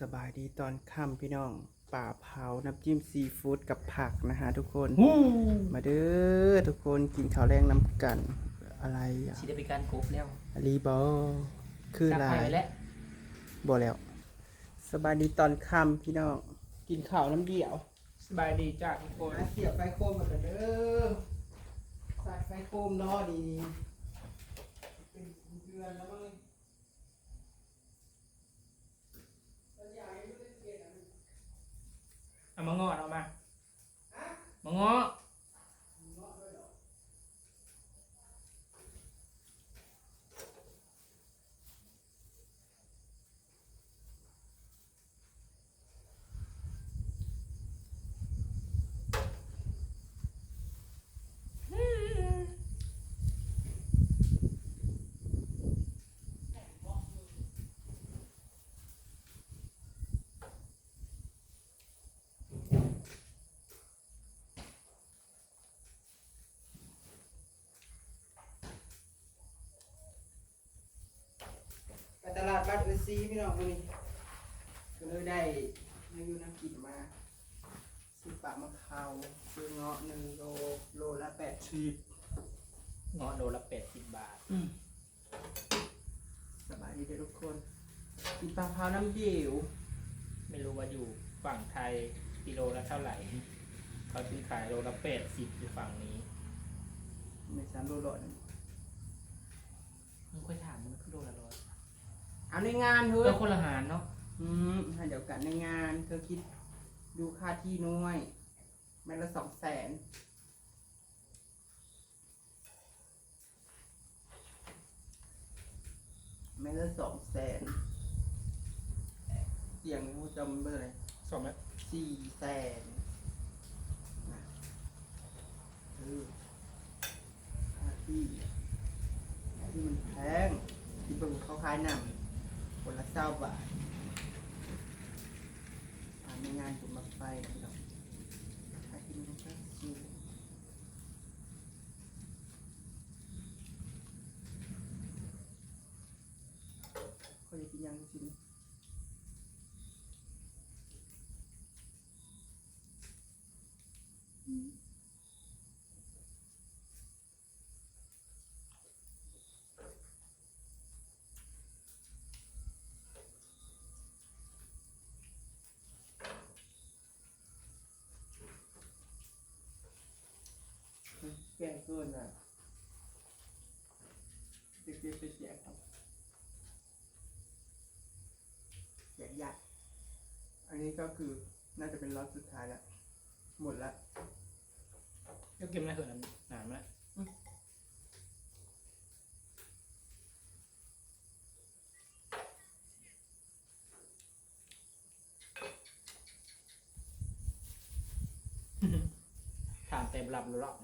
สบายดีตอนค่ำพี่น้องป่าเผาน้ำจิ้มซีฟู้ดกับผักนะฮะทุกคนฮู้มาเด้อทุกคนกินข้าวแรงน้ำกันอะไรอะสิได้เป็นการกบแล้วอลีบอคือซักลาไฟยไว้แล้วบอแล้ว สบายดีตอนค่ำพี่น้องกินข้าวน้ำเดี่ยว สบายดีจ้าทุกคนเสียบไฟโคมมากันเด้อใส่ไฟโคมเนาะดีเป็นเดือนแล้วมั้ง เอามางอดเอามา มางอไป ตลาดบ้านเออซีพี่น้องวันนี้ก็เลยได้เนื้อน้ำกินมาซื้อปลามาเผาซื้อเงาะหนึ่งโลโลละแปดสิบงอโลละแปดสิบบาทสบายดีเด้อทุกคนกินปลาเผาน้ำเดี่ยวไม่รู้ว่าอยู่ฝั่งไทยกิโลละเท่าไหร่เขาซื้อขายโลละแปดสิบอยู่ฝั่งนี้ ในสามโลร้อยมึงค่อยถามมันคือโลละร้อย เอาในงานเฮ้ยแล้วคนละหารเนาะอืมให้เดี๋ยวกันในงานเธอคิดดูค่าที่น้อยแม่ละสองแสนแม่ละสองแสนเสียงกูจำเบอร์อะไรสองไหมสี่แสนนะเออค่าที่ที่มันแพงที่เบิ่งเขาขายหนัง คนละเศร้าบาททำในงานจุดมาไฟนะพี่น้องขายที่มันก็สูงเขาจะกินยังจริง แกงเกินอะ เด็กๆไปแจกครับแจกยัดอันนี้ก็คือน่าจะเป็นล็อตสุดท้ายแล้วหมดละก็เก็บไม่เถอะนานไหมถามเต็มหลับหรือหลับ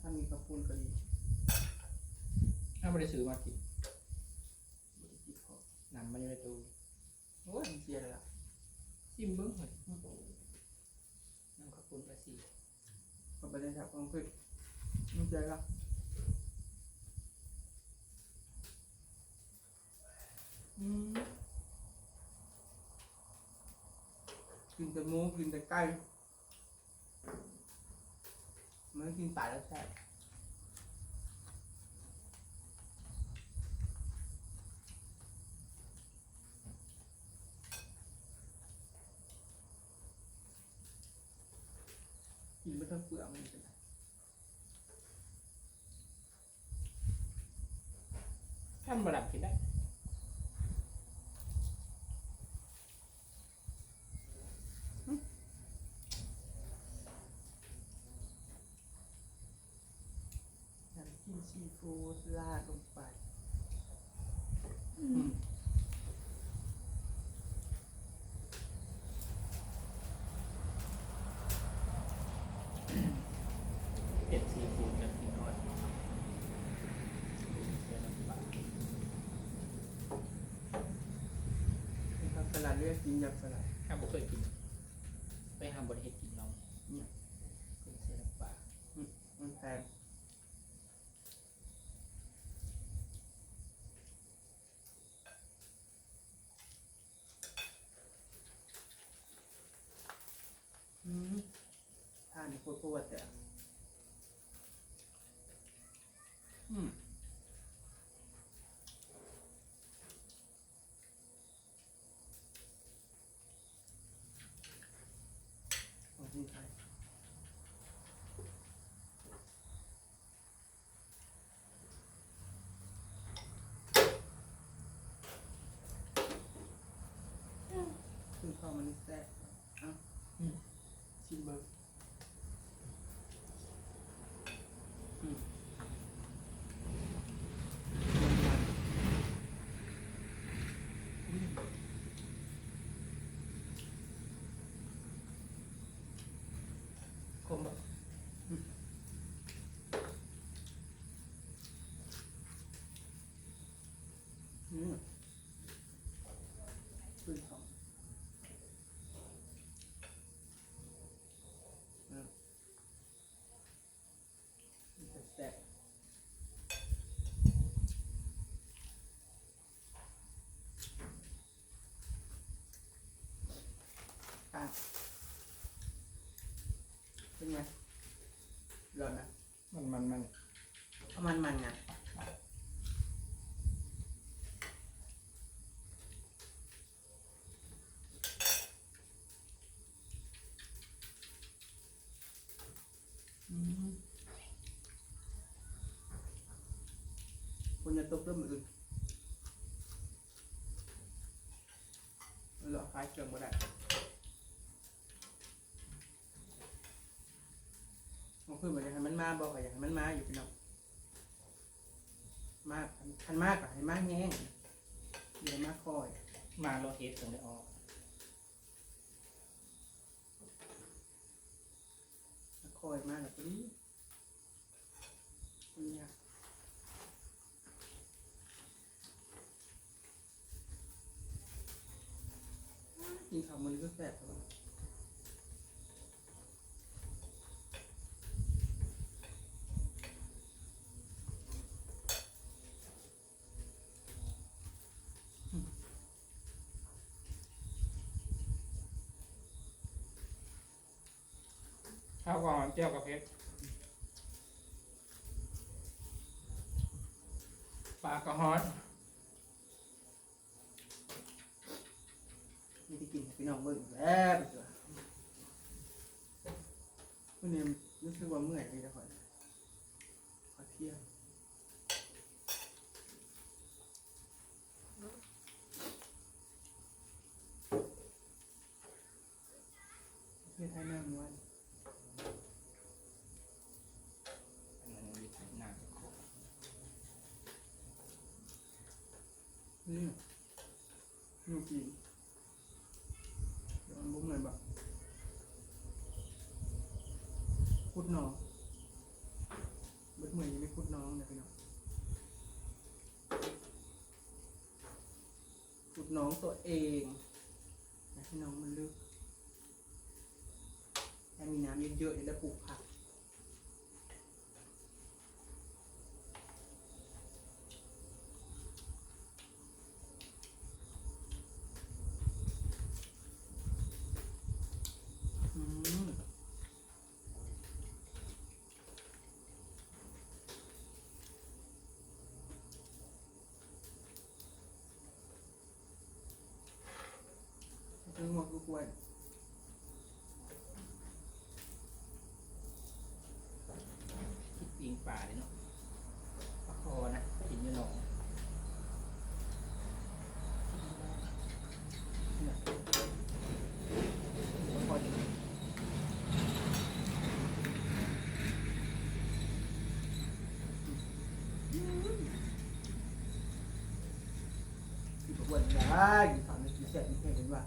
ถ้า มีกระปุนก็ดีถ้าไม่ได้ซื้อมากินไม่ได้กินพอนำมันอยู่ในตู้โอ้ยมันเสียเลยอะซิมเบิ้งเหรอน้ำข้าวปุ้นกระสีก็ไปเลยครับของพึ่งมันเสียละอืมกินแต่หมูกินแต่ไก่ มันกินปลาแล้วแซ่บกินไม่ต้องเปลือกมันเป็นไรท่านประดับกินได้ น้ำจิ้ม ซีฟู้ดราดลงไปอืมเผ็ดซีฟู้ดกับกินน้อยเสียน้ำปลาเป็นผักสลัดเรียกกินแบบสลัดห้ามบ่เคยกิน ไปห้ามบริเฮ็ดกินลอง เนี่ย เป็นเสียน้ำปลา มันแพง ปวดแต่อืมของที่ไทยซึ่งข้าวมันแซ่บเอ้าอืมชิมเบิร์อืมอืมคมแบบอืมอืมขึ้นสองอืมมันจะแซ่บอะเป็นไง ร้อนนะมันมันมันเอามันมันไงอืมคุณจะตบเริ่มอื่นหลอกคล้ายเชิงบ่ได้ มันคือเหมือนอยากให้มันมาบอกอยากให้มันมาอยู่พี่น้องมากคันมากกว่าให้มากแห้งเดี๋ยวมากคอย มาโลเฮ็ดถึงได้ออกมาคอยมากแบบนี้เนี่ยกินข้าวมันก็แซ่บแล้ว ข้าวก่อนเจียวกับเพชรปลากระฮอตนี่ที่กินพี่น้องเบิ่งแล้วไปเถอะวันนี้รู้สึกว่าเมื่อยไปแล้วค่อยขอเที่ยงเที่ยงไทยน้ำวัน ยูกินเดี๋ยวมันบุ้มเลยแบบคุดน้องเบิดเหมือนยังไม่คุดน้องนะพี่น้องคุดน้องตัวเองนะพี่น้องมันลึกถ้ามีน้ำเยอะๆเดี๋ยวได้ปลูกผัก อืม ถึงหมดทุกวันคิดปิงป่าเลยเนาะปลาคอนะกินยี่หนองเนี่ยพอดีที่บอกว่าได้สามนาทีเสร็จไม่เห็นว่า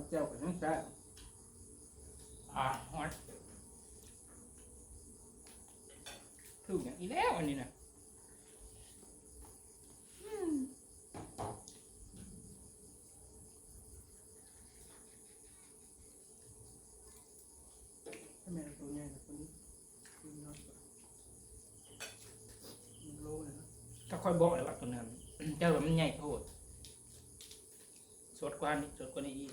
ำเจ้าก็บทั้งแซ่อ่าฮอตถูกอย่างอีแล้วอันนี้นะทำไมตัวใหญ่แบนี้ตัวนอยกว่ามันโลเลยนะก็ค่อยบอกเลยว่าตัวนั้นเจ้าแบบมันใหญ่โคตรสดกว่านี้สดกว่านี้อีก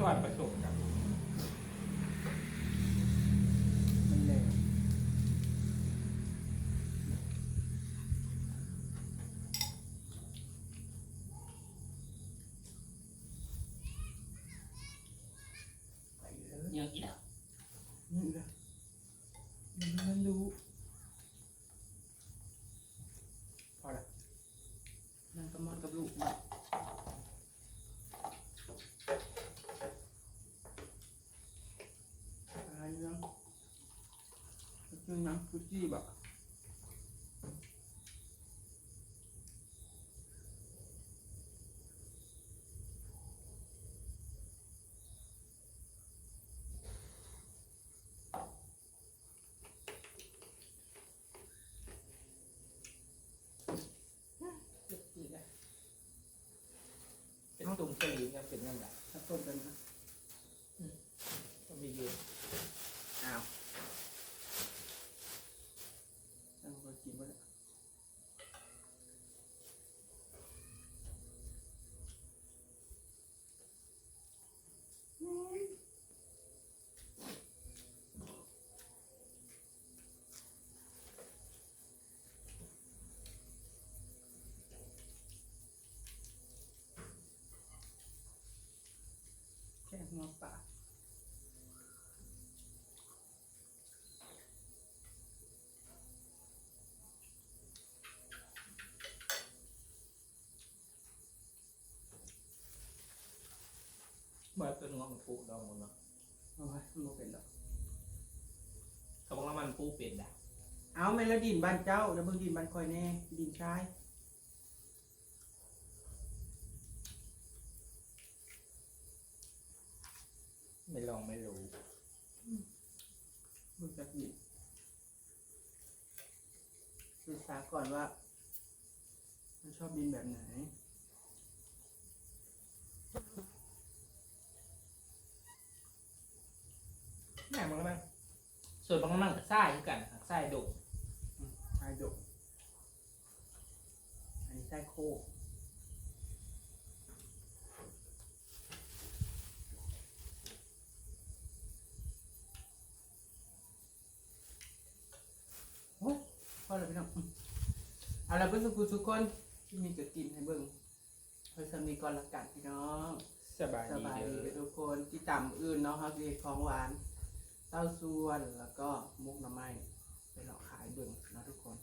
ส่วนผสมกันมัน มันรู้พอละนั่งกับมอนกับลูกมาอะไรยังคือนังคุกกี้แบบคุกกี้เลย เป็นตุ่มสลีครับเป็นนั่นแหละ ถ้าต้มกันนะ ก็มีเยอะ อ้าวตั้งก็กินไปแล้วแค่ หัวปลาเมื่อเป็นงมันปูดองหมดเนาะเอาไว้มันบ่เป็นหรอกเขาบอกว่ามันปูเป็นด่ะเอาแม่แล้วดินบ้านเจ้าแล้วเบิ่งดินบ้านคอยแน่ดินชาย ไม่ลองไม่รู้เบิ่งจากดินศึกษาก่อนว่ามันชอบดินแบบไหน แม่มันก็มันส่วนบางมันกับไส้คือกันครับไส้ดุชายดกอันนี้ชายโคกโอ้ย พอแล้วพี่น้องอืมเอาละเพื่อนสุกุทุกคนที่มีจะกินให้เบิ่งเพื่อสมีก่อนละกันพี่น้องสบายสดีบายเด้ดีอทุกคนที่ต่ำอื่นเนาะครับมีของหวาน เต้าส่วนแล้วก็มุกหน้ำไม้ไปหลอกขายเบิ่งนะทุกคน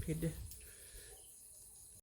เผ็ดเด้อ